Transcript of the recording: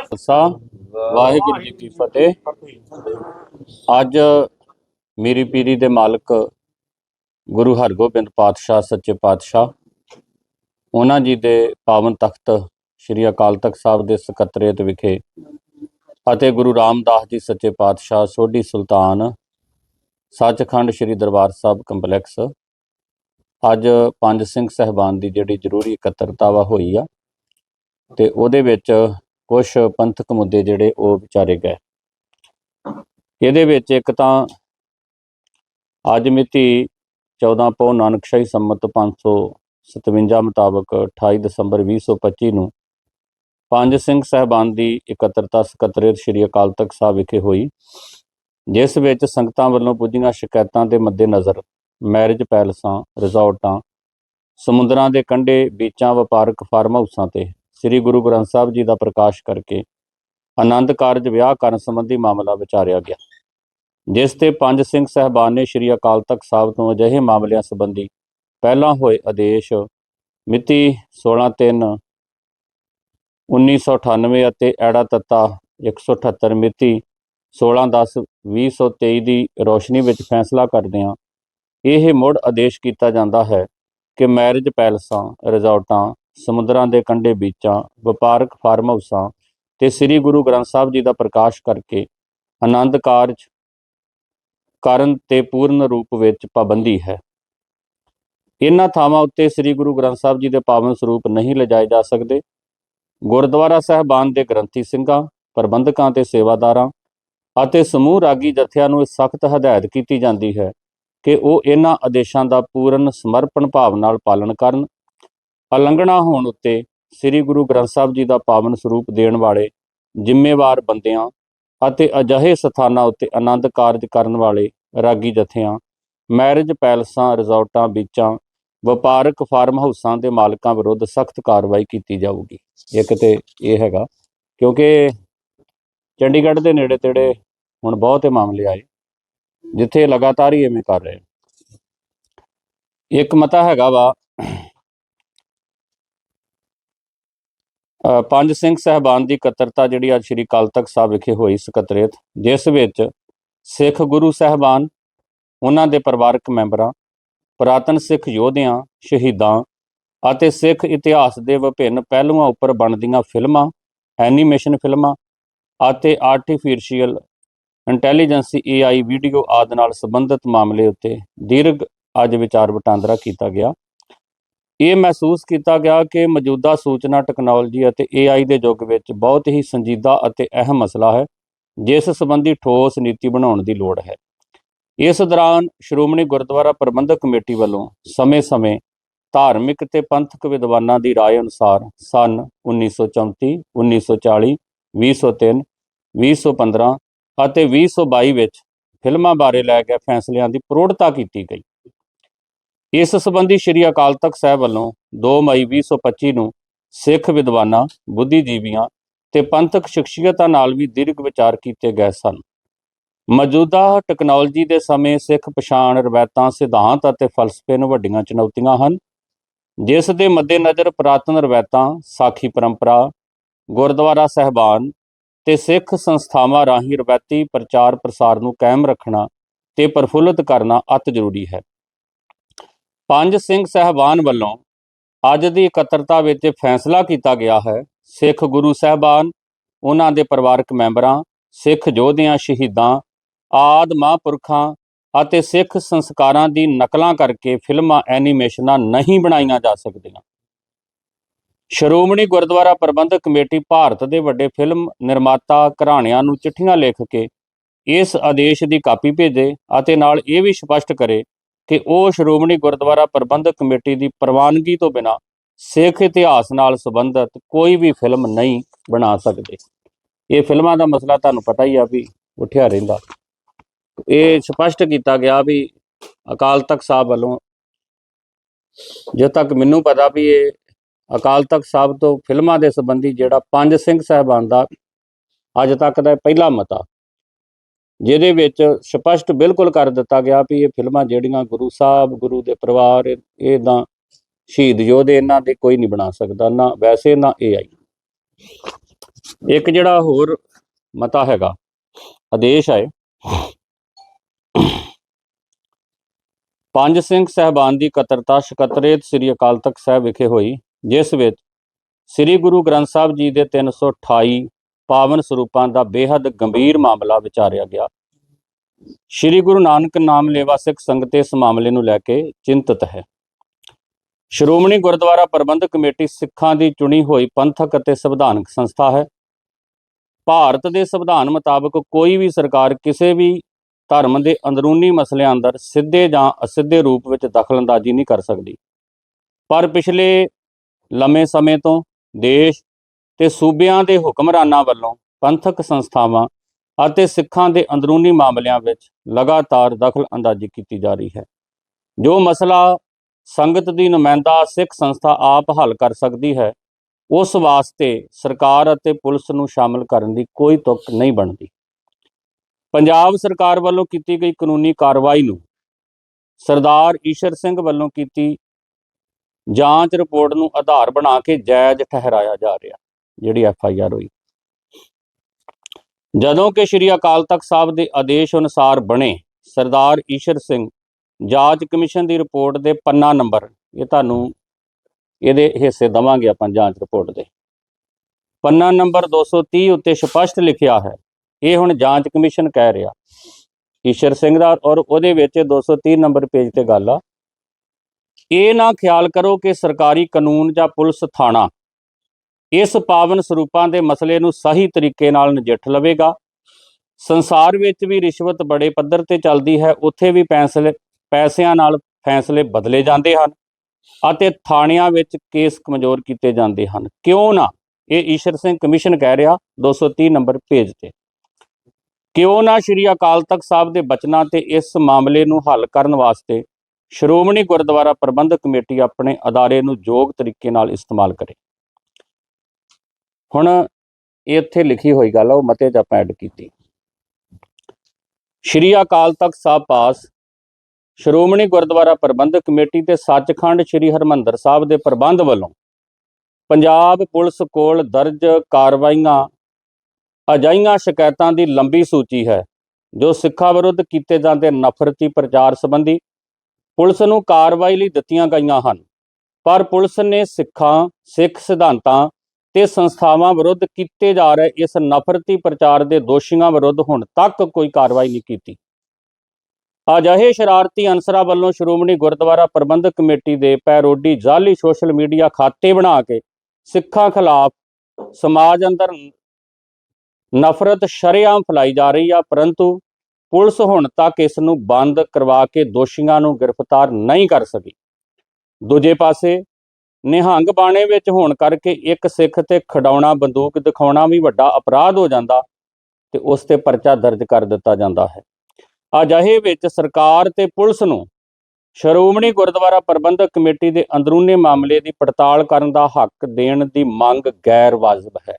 ਖਾਲਸਾ, ਵਾਹਿਗੁਰੂ ਜੀ ਕੀ ਫਤਿਹ। ਅੱਜ ਮੇਰੀ ਪੀਰੀ ਦੇ ਮਾਲਕ ਗੁਰੂ ਹਰਗੋਬਿੰਦ ਪਾਤਸ਼ਾਹ, ਸੱਚੇ ਪਾਤਸ਼ਾਹ, ਉਹਨਾਂ ਜੀ ਦੇ ਪਾਵਨ ਤਖਤ ਸ੍ਰੀ ਅਕਾਲ ਤਖਤ ਸਾਹਿਬ ਦੇ ਸਕੱਤਰੇਤ ਵਿਖੇ ਅਤੇ ਗੁਰੂ ਰਾਮਦਾਸ ਜੀ, ਸੱਚੇ ਪਾਤਸ਼ਾਹ, ਸੋਢੀ ਸੁਲਤਾਨ, ਸੱਚਖੰਡ ਸ੍ਰੀ ਦਰਬਾਰ ਸਾਹਿਬ ਕੰਪਲੈਕਸ ਅੱਜ ਪੰਜ ਸਿੰਘ ਸਹਿਬਾਨ ਦੀ ਜਿਹੜੀ ਜ਼ਰੂਰੀ ਇਕੱਤਰਤਾ ਵਾ ਹੋਈ ਆ, ਤੇ ਉਹਦੇ ਵਿੱਚ ਕੁਝ ਪੰਥਕ ਮੁੱਦੇ ਜਿਹੜੇ ਉਹ ਵਿਚਾਰੇ ਗਏ। ਇਹਦੇ ਵਿੱਚ ਇੱਕ ਤਾਂ ਅੱਜ ਮਿਤੀ 14 ਪੋ ਨਾਨਕਸ਼ਾਹੀ ਸੰਮਤ 557 ਮੁਤਾਬਕ 28 ਦਸੰਬਰ 2025 ਨੂੰ ਪੰਜ ਸਿੰਘ ਸਹਿਬਾਨ ਦੀ ਇਕੱਤਰਤਾ ਸਕੱਤਰੇਤ ਸ੍ਰੀ ਅਕਾਲ ਤਖਤ ਸਾਹਿਬ ਵਿਖੇ ਹੋਈ, ਜਿਸ ਵਿੱਚ ਸੰਗਤਾਂ ਵੱਲੋਂ ਪੁੱਜੀਆਂ ਸ਼ਿਕਾਇਤਾਂ ਦੇ ਮੱਦੇਨਜ਼ਰ ਮੈਰਿਜ ਪੈਲਸਾਂ ਰਿਜ਼ੋਰਟਾਂ ਸਮੁੰਦਰਾਂ ਦੇ ਕੰਢੇ, ਬੀਚਾਂ, ਵਪਾਰਕ ਫਾਰਮ ਹਾਊਸਾਂ ਤੇ ਸ੍ਰੀ ਗੁਰੂ ਗ੍ਰੰਥ ਸਾਹਿਬ ਜੀ ਦਾ ਪ੍ਰਕਾਸ਼ ਕਰਕੇ ਆਨੰਦ ਕਾਰਜ ਵਿਆਹ ਕਰਨ ਸੰਬੰਧੀ ਮਾਮਲਾ ਵਿਚਾਰਿਆ ਗਿਆ, ਜਿਸ ਤੇ ਪੰਜ ਸਿੰਘ ਸਹਿਬਾਨ ਨੇ ਸ੍ਰੀ ਅਕਾਲ ਤਖਤ ਸਾਹਿਬ ਤੋਂ ਅਜਿਹੇ ਮਾਮਲਿਆਂ ਸੰਬੰਧੀ ਪਹਿਲਾਂ ਹੋਏ ਆਦੇਸ਼ ਮਿਤੀ 16/3 1998 ਅਤੇ ਐੜਾ ਤੱਤਾ 178 ਮਿਤੀ 16/10/2023 ਦੀ ਰੋਸ਼ਨੀ ਵਿੱਚ ਫੈਸਲਾ ਕਰਦੇ ਹਾਂ ਇਹ ਮੁੜ ਆਦੇਸ਼ ਕੀਤਾ ਜਾਂਦਾ ਹੈ ਕਿ ਮੈਰਿਜ ਪੈਲਸਾਂ ਰਿਜ਼ੋਰਟਾਂ ਸਮੁੰਦਰਾਂ ਦੇ ਕੰਢੇ ਬੀਚਾਂ, ਵਪਾਰਕ ਫਾਰਮ ਹਾਊਸਾਂ ਤੇ ਸ੍ਰੀ ਗੁਰੂ ਗ੍ਰੰਥ ਸਾਹਿਬ ਜੀ ਦਾ ਪ੍ਰਕਾਸ਼ ਕਰਕੇ ਆਨੰਦ ਕਾਰਜ ਕਰਨ ਤੇ ਪੂਰਨ ਰੂਪ ਵਿੱਚ ਪਾਬੰਦੀ ਹੈ। ਇਹਨਾਂ ਥਾਵਾਂ ਉੱਤੇ ਸ੍ਰੀ ਗੁਰੂ ਗ੍ਰੰਥ ਸਾਹਿਬ ਜੀ ਦੇ ਪਾਵਨ ਸਰੂਪ ਨਹੀਂ ਲਿਜਾਏ ਜਾ ਸਕਦੇ। ਗੁਰਦੁਆਰਾ ਸਾਹਿਬਾਨ ਦੇ ਗ੍ਰੰਥੀ ਸਿੰਘਾਂ, ਪ੍ਰਬੰਧਕਾਂ ਤੇ ਸੇਵਾਦਾਰਾਂ ਅਤੇ ਸਮੂਹ ਰਾਗੀ ਜਥਿਆਂ ਨੂੰ ਸਖਤ ਹਦਾਇਤ ਕੀਤੀ ਜਾਂਦੀ ਹੈ ਕਿ ਉਹ ਇਹਨਾਂ ਆਦੇਸ਼ਾਂ ਦਾ ਪੂਰਨ ਸਮਰਪਣ ਭਾਵ ਨਾਲ ਪਾਲਣ ਕਰਨ। ਉਲੰਘਣਾ ਹੋਣ ਉੱਤੇ ਸ੍ਰੀ ਗੁਰੂ ਗ੍ਰੰਥ ਸਾਹਿਬ ਜੀ ਦਾ ਪਾਵਨ ਸਰੂਪ ਦੇਣ ਵਾਲੇ ਜ਼ਿੰਮੇਵਾਰ ਬੰਦਿਆਂ ਅਤੇ ਅਜਿਹੇ ਸਥਾਨਾਂ ਉੱਤੇ ਆਨੰਦ ਕਾਰਜ ਕਰਨ ਵਾਲੇ ਰਾਗੀ ਜਥਿਆਂ, ਮੈਰਿਜ ਪੈਲਸਾਂ, ਰਿਜ਼ੋਰਟਾਂ ਬੀਚਾਂ, ਵਪਾਰਕ ਫਾਰਮ ਹਾਊਸਾਂ ਦੇ ਮਾਲਕਾਂ ਵਿਰੁੱਧ ਸਖਤ ਕਾਰਵਾਈ ਕੀਤੀ ਜਾਊਗੀ। ਇੱਕ ਤੇ ਇਹ ਹੈਗਾ ਕਿਉਂਕਿ ਚੰਡੀਗੜ੍ਹ ਦੇ ਨੇੜੇ ਤੇੜੇ ਹੁਣ ਬਹੁਤੇ ਮਾਮਲੇ ਆਏ। ਜਿੱਥੇ ਲਗਾਤਾਰ ਹੀ ਐਵੇਂ ਕਰ ਰਹੇ ਇੱਕ ਮਤਾ ਹੈਗਾ ਵਾ ਪੰਜ ਸਿੰਘ ਸਹਿਬਾਨ ਦੀ ਇਕੱਤਰਤਾ ਜਿਹੜੀ ਅੱਜ ਸ੍ਰੀ ਅਕਾਲ ਤਖਤ ਸਾਹਿਬ ਵਿਖੇ ਹੋਈ ਸਕੱਤਰੇਤ, ਜਿਸ ਵਿੱਚ ਸਿੱਖ ਗੁਰੂ ਸਹਿਬਾਨ, ਉਹਨਾਂ ਦੇ ਪਰਿਵਾਰਕ ਮੈਂਬਰਾਂ, ਪੁਰਾਤਨ ਸਿੱਖ ਯੋਧਿਆਂ, ਸ਼ਹੀਦਾਂ ਅਤੇ ਸਿੱਖ ਇਤਿਹਾਸ ਦੇ ਵਿਭਿੰਨ ਪਹਿਲੂਆਂ ਉੱਪਰ ਬਣਦੀਆਂ ਫਿਲਮਾਂ, ਐਨੀਮੇਸ਼ਨ ਫਿਲਮਾਂ ਅਤੇ ਆਰਟੀਫੀਸ਼ੀਅਲ ਇੰਟੈਲੀਜੈਂਸ AI ਵੀਡੀਓ ਆਦਿ ਨਾਲ ਸੰਬੰਧਿਤ ਮਾਮਲੇ ਉੱਤੇ ਦੀਰਘ ਅੱਜ ਵਿਚਾਰ ਵਟਾਂਦਰਾ ਕੀਤਾ ਗਿਆ ਇਹ ਮਹਿਸੂਸ ਕੀਤਾ ਗਿਆ ਕਿ ਮੌਜੂਦਾ ਸੂਚਨਾ ਟੈਕਨੋਲੋਜੀ ਅਤੇ AI ਦੇ ਯੁੱਗ ਵਿੱਚ ਬਹੁਤ ਹੀ ਸੰਜੀਦਾ ਅਤੇ ਅਹਿਮ ਮਸਲਾ ਹੈ ਜਿਸ ਸੰਬੰਧੀ ਠੋਸ ਨੀਤੀ ਬਣਾਉਣ ਦੀ ਲੋੜ ਹੈ ਇਸ ਦੌਰਾਨ ਸ਼੍ਰੋਮਣੀ ਗੁਰਦੁਆਰਾ ਪ੍ਰਬੰਧਕ ਕਮੇਟੀ ਵੱਲੋਂ ਸਮੇਂ-ਸਮੇਂ ਧਾਰਮਿਕ ਤੇ ਪੰਥਕ ਵਿਦਵਾਨਾਂ ਦੀ رائے ਅਨੁਸਾਰ ਸਨ 1934 1940 2003 2015 ਅਤੇ 2022 ਵਿੱਚ ਫਿਲਮਾਂ ਬਾਰੇ ਲੈ ਕੇ ਫੈਸਲਿਆਂ ਦੀ ਪ੍ਰੋੜਤਾ ਕੀਤੀ ਗਈ। ਇਸ ਸੰਬੰਧੀ ਸ੍ਰੀ ਅਕਾਲ ਤਖਤ ਸਾਹਿਬ ਵੱਲੋਂ 2 ਮਈ 2025 ਨੂੰ ਸਿੱਖ ਵਿਦਵਾਨਾਂ, ਬੁੱਧੀਜੀਵੀਆਂ ਤੇ ਪੰਥਕ ਸ਼ਖਸੀਅਤਾਂ ਨਾਲ ਵੀ ਦੀਰਘ ਵਿਚਾਰ ਕੀਤੇ ਗਏ ਸਨ। ਮੌਜੂਦਾ ਟੈਕਨੋਲੋਜੀ ਦੇ ਸਮੇਂ ਸਿੱਖ ਪਛਾਣ ਰਵਾਇਤਾਂ, ਸਿਧਾਂਤ ਅਤੇ ਫਲਸਫੇ ਨੂੰ ਵੱਡੀਆਂ ਚੁਣੌਤੀਆਂ ਹਨ, ਜਿਸ ਦੇ ਮੱਦੇਨਜ਼ਰ ਪੁਰਾਤਨ ਰਵਾਇਤਾਂ, ਸਾਖੀ ਪਰੰਪਰਾ, ਗੁਰਦੁਆਰਾ ਸਹਿਬਾਨ ਤੇ ਸਿੱਖ ਸੰਸਥਾਵਾਂ ਰਾਹੀਂ ਰਵਾਇਤੀ ਪ੍ਰਚਾਰ ਪ੍ਰਸਾਰ ਨੂੰ ਕਾਇਮ ਰੱਖਣਾ ਤੇ ਪ੍ਰਫੁੱਲਤ ਕਰਨਾ ਅਤ ਜ਼ਰੂਰੀ ਹੈ। ਪੰਜ ਸਿੰਘ ਸਹਿਬਾਨ ਵੱਲੋਂ ਅੱਜ ਦੀ ਇਕੱਤਰਤਾ ਵਿੱਚ ਫੈਸਲਾ ਕੀਤਾ ਗਿਆ ਹੈ। ਸਿੱਖ ਗੁਰੂ ਸਹਿਬਾਨ, ਉਹਨਾਂ ਦੇ ਪਰਿਵਾਰਕ ਮੈਂਬਰਾਂ, ਸਿੱਖ ਯੋਧਿਆਂ, ਸ਼ਹੀਦਾਂ, ਆਦ ਮਹਾਂਪੁਰਖਾਂ ਅਤੇ ਸਿੱਖ ਸੰਸਕਾਰਾਂ ਦੀ ਨਕਲਾਂ ਕਰਕੇ ਫਿਲਮਾਂ, ਐਨੀਮੇਸ਼ਨਾਂ ਨਹੀਂ ਬਣਾਈਆਂ ਜਾ ਸਕਦੀਆਂ। ਸ਼੍ਰੋਮਣੀ ਗੁਰਦੁਆਰਾ ਪ੍ਰਬੰਧਕ ਕਮੇਟੀ ਭਾਰਤ ਦੇ ਵੱਡੇ ਫਿਲਮ ਨਿਰਮਾਤਾ ਘਰਾਣਿਆਂ ਨੂੰ ਚਿੱਠੀਆਂ ਲਿਖ ਕੇ ਇਸ ਆਦੇਸ਼ ਦੀ ਕਾਪੀ ਭੇਜੇ ਅਤੇ ਨਾਲ ਇਹ ਵੀ ਸਪਸ਼ਟ ਕਰੇ ਕਿ ਉਹ ਸ਼੍ਰੋਮਣੀ ਗੁਰਦੁਆਰਾ ਪ੍ਰਬੰਧਕ ਕਮੇਟੀ ਦੀ ਪ੍ਰਵਾਨਗੀ ਤੋਂ ਬਿਨਾਂ ਸਿੱਖ ਇਤਿਹਾਸ ਨਾਲ ਸੰਬੰਧਿਤ ਕੋਈ ਵੀ ਫਿਲਮ ਨਹੀਂ ਬਣਾ ਸਕਦੇ। ਇਹ ਫਿਲਮਾਂ ਦਾ ਮਸਲਾ ਤੁਹਾਨੂੰ ਪਤਾ ਹੀ ਆ ਵੀ ਉੱਠਿਆ ਰਹਿੰਦਾ। ਇਹ ਸਪਸ਼ਟ ਕੀਤਾ ਗਿਆ ਵੀ ਅਕਾਲ ਤਖਤ ਸਾਹਿਬ ਵੱਲੋਂ ਜੋ ਤੱਕ ਮੈਨੂੰ ਪਤਾ ਵੀ ਇਹ ਅਕਾਲ ਤਖਤ ਸਾਹਿਬ ਤੋਂ ਫਿਲਮਾਂ ਦੇ ਸੰਬੰਧੀ ਜਿਹੜਾ ਪੰਜ ਸਿੰਘ ਸਾਹਿਬਾਨ ਦਾ ਅੱਜ ਤੱਕ ਦਾ ਪਹਿਲਾ ਮਤਾ, ਜਿਹਦੇ ਵਿੱਚ ਸਪਸ਼ਟ ਬਿਲਕੁਲ ਕਰ ਦਿੱਤਾ ਗਿਆ ਵੀ ਇਹ ਫਿਲਮਾਂ ਜਿਹੜੀਆਂ ਗੁਰੂ ਸਾਹਿਬ, ਗੁਰੂ ਦੇ ਪਰਿਵਾਰ ਇਦਾਂ ਸ਼ਹੀਦ ਯੋਧੇ ਇਹਨਾਂ ਦੇ ਕੋਈ ਨਹੀਂ ਬਣਾ ਸਕਦਾ, ਨਾ ਵੈਸੇ ਨਾ ਇਹ ਆਈ। ਇੱਕ ਜਿਹੜਾ ਹੋਰ ਮਤਾ ਹੈਗਾ, ਆਦੇਸ਼ ਹੈ, ਪੰਜ ਸਿੰਘ ਸਹਿਬਾਨ ਦੀ ਇਕੱਤਰਤਾ ਸਕੱਤਰੇਤ ਸ੍ਰੀ ਅਕਾਲ ਤਖਤ ਸਾਹਿਬ ਵਿਖੇ ਹੋਈ। ਜਿਸ ਵਿੱਚ ਸ੍ਰੀ ਗੁਰੂ ਗ੍ਰੰਥ ਸਾਹਿਬ ਜੀ ਦੇ 328 ਪਾਵਨ ਸਰੂਪਾਂ ਦਾ ਬੇहद ਗੰਭੀਰ ਮਾਮਲਾ ਵਿਚਾਰਿਆ ਗਿਆ। ਸ੍ਰੀ ਗੁਰੂ ਨਾਨਕ ਨਾਮ ਲੇਵਾ ਸਿੱਖ ਸੰਗਤ ਇਸ ਮਾਮਲੇ ਨੂੰ ਲੈ ਕੇ ਚਿੰਤਤ ਹੈ। ਸ਼੍ਰੋਮਣੀ ਗੁਰਦੁਆਰਾ ਪ੍ਰਬੰਧਕ ਕਮੇਟੀ ਸਿੱਖਾਂ ਦੀ ਚੁਣੀ ਹੋਈ ਪੰਥਕ ਅਤੇ ਸੰਵਿਧਾਨਕ ਸੰਸਥਾ ਹੈ। ਭਾਰਤ ਦੇ ਸੰਵਿਧਾਨ ਮੁਤਾਬਕ ਕੋਈ ਵੀ ਸਰਕਾਰ ਕਿਸੇ ਵੀ ਧਰਮ ਦੇ ਅੰਦਰੂਨੀ ਮਸਲਿਆਂ ਅੰਦਰ ਸਿੱਧੇ ਜਾਂ ਅਸਿੱਧੇ ਰੂਪ ਵਿੱਚ ਦਖਲਅੰਦਾਜ਼ੀ ਨਹੀਂ ਕਰ ਸਕਦੀ। ਪਰ ਪਿਛਲੇ ਲੰਮੇ ਸਮੇਂ ਤੋਂ ਦੇਸ਼ ਤੇ ਸੂਬਿਆਂ ਦੇ ਹੁਕਮਰਾਨਾਂ ਵੱਲੋਂ ਪੰਥਕ ਸੰਸਥਾਵਾਂ ਅਤੇ ਸਿੱਖਾਂ ਦੇ ਅੰਦਰੂਨੀ ਮਾਮਲਿਆਂ ਵਿੱਚ ਲਗਾਤਾਰ ਦਖਲਅੰਦਾਜ਼ੀ ਕੀਤੀ ਜਾ ਰਹੀ ਹੈ। ਜੋ ਮਸਲਾ ਸੰਗਤ ਦੀ ਨੁਮਾਇੰਦਾ ਸਿੱਖ ਸੰਸਥਾ ਆਪ ਹੱਲ ਕਰ ਸਕਦੀ ਹੈ, ਉਸ ਵਾਸਤੇ ਸਰਕਾਰ ਅਤੇ ਪੁਲਿਸ ਨੂੰ ਸ਼ਾਮਲ ਕਰਨ ਦੀ ਕੋਈ ਤੁਕ ਨਹੀਂ ਬਣਦੀ। ਪੰਜਾਬ ਸਰਕਾਰ ਵੱਲੋਂ ਕੀਤੀ ਗਈ ਕਾਨੂੰਨੀ ਕਾਰਵਾਈ ਨੂੰ ਸਰਦਾਰ ਈਸ਼ਰ ਸਿੰਘ ਵੱਲੋਂ ਕੀਤੀ ਜਾਂਚ ਰਿਪੋਰਟ ਨੂੰ ਆਧਾਰ ਬਣਾ ਕੇ ਜਾਇਜ਼ ਠਹਿਰਾਇਆ ਜਾ ਰਿਹਾ, ਜਿਹੜੀ ਐਫ ਆਈ ਆਰ ਹੋਈ। ਜਦੋਂ ਕਿ ਸ਼੍ਰੀ ਅਕਾਲ ਤਖਤ ਸਾਹਿਬ ਦੇ ਆਦੇਸ਼ ਅਨੁਸਾਰ ਬਣੇ ਸਰਦਾਰ ਈਸ਼ਰ ਸਿੰਘ, ਜਾਂਚ ਕਮਿਸ਼ਨ ਦੀ ਰਿਪੋਰਟ ਦੇ ਪੰਨਾ ਨੰਬਰ, ਇਹ ਤੁਹਾਨੂੰ ਇਹਦੇ ਹਿੱਸੇ ਦਵਾਂਗੇ ਆਪਾਂ ਜਾਂਚ ਰਿਪੋਰਟ ਦੇ। ਪੰਨਾ ਨੰਬਰ 230 ਉੱਤੇ ਸਪਸ਼ਟ ਲਿਖਿਆ ਹੈ, ਇਹ ਹੁਣ ਜਾਂਚ ਕਮਿਸ਼ਨ ਕਹਿ ਰਿਹਾ। ਈਸ਼ਰ ਸਿੰਘ ਦਾ ਔਰ ਉਹਦੇ ਵਿੱਚ 230 ਨੰਬਰ ਪੇਜ ਤੇ ਗੱਲ ਆ ਇਹ ਨਾ ਖਿਆਲ ਕਰੋ ਕਿ ਸਰਕਾਰੀ ਕਾਨੂੰਨ ਜਾਂ ਪੁਲਿਸ ਥਾਣਾ ਇਸ ਪਾਵਨ ਸਰੂਪਾਂ ਦੇ ਮਸਲੇ ਨੂੰ ਸਹੀ ਤਰੀਕੇ ਨਾਲ ਨਜਿੱਠ ਲਵੇਗਾ। ਸੰਸਾਰ ਵਿੱਚ ਵੀ ਰਿਸ਼ਵਤ ਬੜੇ ਪੱਧਰ ਤੇ ਚੱਲਦੀ ਹੈ, ਉੱਥੇ ਵੀ ਫੈਸਲੇ ਪੈਸਿਆਂ ਨਾਲ ਫੈਸਲੇ ਬਦਲੇ ਜਾਂਦੇ ਹਨ ਅਤੇ ਥਾਣਿਆਂ ਵਿੱਚ ਕੇਸ ਕਮਜ਼ੋਰ ਕੀਤੇ ਜਾਂਦੇ ਹਨ। ਕਿਉਂ ਨਾ? ਇਹ ਈਸ਼ਰ ਸਿੰਘ ਕਮਿਸ਼ਨ ਕਹਿ ਰਿਹਾ 230 ਨੰਬਰ ਪੇਜ ਤੇ। ਕਿਉਂ ਨਾ ਸ਼੍ਰੀ ਅਕਾਲ ਤਖਤ ਸਾਹਿਬ ਦੇ ਬਚਨਾਂ ਤੇ ਇਸ ਮਾਮਲੇ ਨੂੰ ਹੱਲ ਕਰਨ ਵਾਸਤੇ ਸ਼੍ਰੋਮਣੀ ਗੁਰਦੁਆਰਾ ਪ੍ਰਬੰਧਕ ਕਮੇਟੀ ਆਪਣੇ ਅਦਾਰੇ ਨੂੰ ਯੋਗ ਤਰੀਕੇ ਨਾਲ ਇਸਤੇਮਾਲ ਕਰੇ। ਹੁਣ ਇਹ ਇੱਥੇ ਲਿਖੀ ਹੋਈ ਗੱਲ ਆ, ਉਹ ਮਤੇ 'ਚ ਆਪਾਂ ਐਡ ਕੀਤੀ। ਸ਼੍ਰੀ ਅਕਾਲ ਤਖਤ ਸਾਹਿਬ ਪਾਸ ਸ਼੍ਰੋਮਣੀ ਗੁਰਦੁਆਰਾ ਪ੍ਰਬੰਧਕ ਕਮੇਟੀ ਤੇ ਸੱਚਖੰਡ ਸ਼੍ਰੀ ਹਰਮੰਦਰ ਸਾਹਿਬ ਦੇ ਪ੍ਰਬੰਧ ਵੱਲੋਂ ਪੰਜਾਬ ਪੁਲਿਸ ਕੋਲ ਦਰਜ ਕਾਰਵਾਈਆਂ ਅਜਾਈਆਂ ਸ਼ਿਕਾਇਤਾਂ ਦੀ ਲੰਬੀ ਸੂਚੀ ਹੈ ਜੋ ਸਿੱਖਾਂ ਵਿਰੁੱਧ ਕੀਤੇ ਜਾਂਦੇ ਨਫ਼ਰਤੀ ਪ੍ਰਚਾਰ ਸੰਬੰਧੀ ਪੁਲਿਸ ਨੂੰ ਕਾਰਵਾਈ ਲਈ ਦਿੱਤੀਆਂ ਗਈਆਂ ਹਨ। ਪਰ ਪੁਲਿਸ ਨੇ ਸਿੱਖਾਂ, ਸਿੱਖ ਸਿਧਾਂਤਾਂ ਤੇ ਸੰਸਥਾਵਾਂ ਵਿਰੁੱਧ ਕੀਤੇ ਜਾ ਰਹੇ ਇਸ ਨਫ਼ਰਤੀ ਪ੍ਰਚਾਰ ਦੇ ਦੋਸ਼ੀਆਂ ਵਿਰੁੱਧ ਹੁਣ ਤੱਕ ਕੋਈ ਕਾਰਵਾਈ ਨਹੀਂ ਕੀਤੀ। ਅਜਿਹੇ ਸ਼ਰਾਰਤੀ ਅਨਸਰਾਂ ਵੱਲੋਂ ਸ਼੍ਰੋਮਣੀ ਗੁਰਦੁਆਰਾ ਪ੍ਰਬੰਧਕ ਕਮੇਟੀ ਦੇ ਪੈਰੋਡੀ ਜਾਲੀ ਸੋਸ਼ਲ ਮੀਡੀਆ ਖਾਤੇ ਬਣਾ ਕੇ ਸਿੱਖਾਂ ਖਿਲਾਫ ਸਮਾਜ ਅੰਦਰ ਨਫ਼ਰਤ, ਸ਼ਰੇਆਮ ਫੈਲਾਈ ਜਾ ਰਹੀ ਆ, ਪਰੰਤੂ ਪੁਲਿਸ ਹੁਣ ਤੱਕ ਇਸ ਨੂੰ ਬੰਦ ਕਰਵਾ ਕੇ ਦੋਸ਼ੀਆਂ ਨੂੰ ਗ੍ਰਿਫਤਾਰ ਨਹੀਂ ਕਰ ਸਕੀ। ਦੂਜੇ ਪਾਸੇ, ਨਿਹੰਗ ਬਾਣੇ ਵਿੱਚ ਹੋਣ ਕਰਕੇ ਇੱਕ ਸਿੱਖ ਤੇ ਖਡਾਉਣਾ ਬੰਦੂਕ ਦਿਖਾਉਣਾ ਵੀ ਵੱਡਾ ਅਪਰਾਧ ਹੋ ਜਾਂਦਾ ਤੇ ਉਸ ਤੇ ਪਰਚਾ ਦਰਜ ਕਰ ਦਿੱਤਾ ਜਾਂਦਾ ਹੈ। ਅਜਿਹੇ ਵਿੱਚ ਸਰਕਾਰ ਤੇ ਪੁਲਿਸ ਨੂੰ ਸ਼੍ਰੋਮਣੀ ਗੁਰਦੁਆਰਾ ਪ੍ਰਬੰਧਕ ਕਮੇਟੀ ਦੇ ਅੰਦਰੂਨੀ ਮਾਮਲੇ ਦੀ ਪੜਤਾਲ ਕਰਨ ਦਾ ਹੱਕ ਦੇਣ ਦੀ ਮੰਗ ਗੈਰ ਵਾਜਬ ਹੈ।